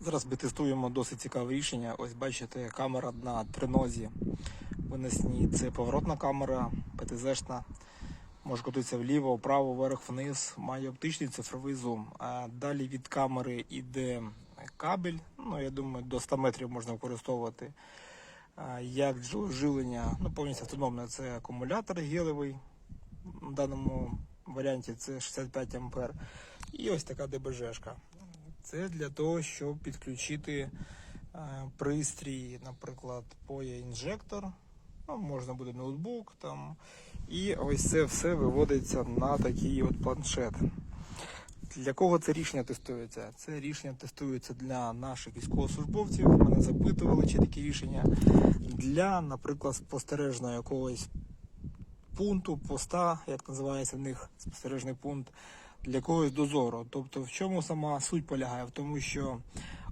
Зараз ми тестуємо досить цікаве рішення. Ось бачите, камера на тринозі винесній. Це поворотна камера, ПТЗшна. Може крутитися вліво, вправо, вверх, вниз. Має оптичний цифровий зум. А далі від камери йде кабель. Ну, я думаю, до 100 метрів можна використовувати як живлення. Ну, повністю автономне. Це акумулятор гелевий. В даному варіанті це 65 ампер. І ось така ДБЖшка. Це для того, щоб підключити е, пристрій, наприклад, поє інжектор. Ну, можна буде ноутбук там. І ось це все виводиться на такий от планшет. Для кого це рішення тестується? Це рішення тестується для наших військовослужбовців. Мене запитували, чи такі рішення для, наприклад, спостережного якогось пункту, поста, як називається в них спостережний пункт, для когось дозору. Тобто, в чому сама суть полягає? В тому, що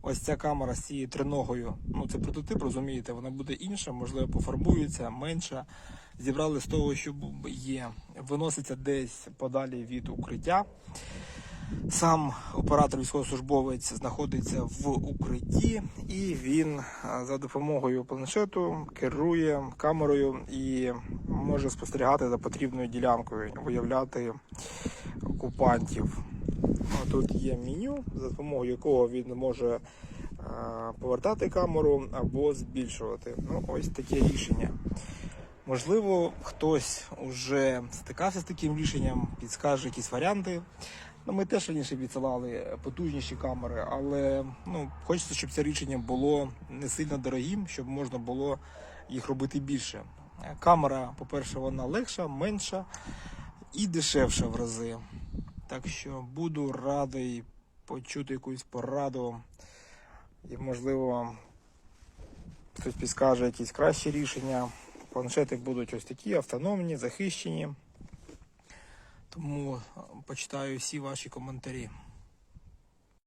ось ця камера з цією триногою, ну це прототип, розумієте, вона буде інша, можливо, пофарбується, менша. Зібрали з того, що є, виноситься десь подалі від укриття. Сам оператор військовослужбовець знаходиться в укритті, і він за допомогою планшету керує камерою і може спостерігати за потрібною ділянкою, виявляти окупантів. Тут є меню, за допомогою якого він може повертати камеру або збільшувати. Ну, ось таке рішення. Можливо, хтось вже стикався з таким рішенням, підскаже якісь варіанти. Ну, ми теж раніше відсилали потужніші камери, але ну, хочеться, щоб це рішення було не сильно дорогим, щоб можна було їх робити більше. Камера, по-перше, вона легша, менша і дешевша в рази. Так що буду радий почути якусь пораду. І, можливо, хтось підскаже якісь кращі рішення. Планшети будуть ось такі, автономні, захищені. Тому е, почитаю всі ваші коментарі.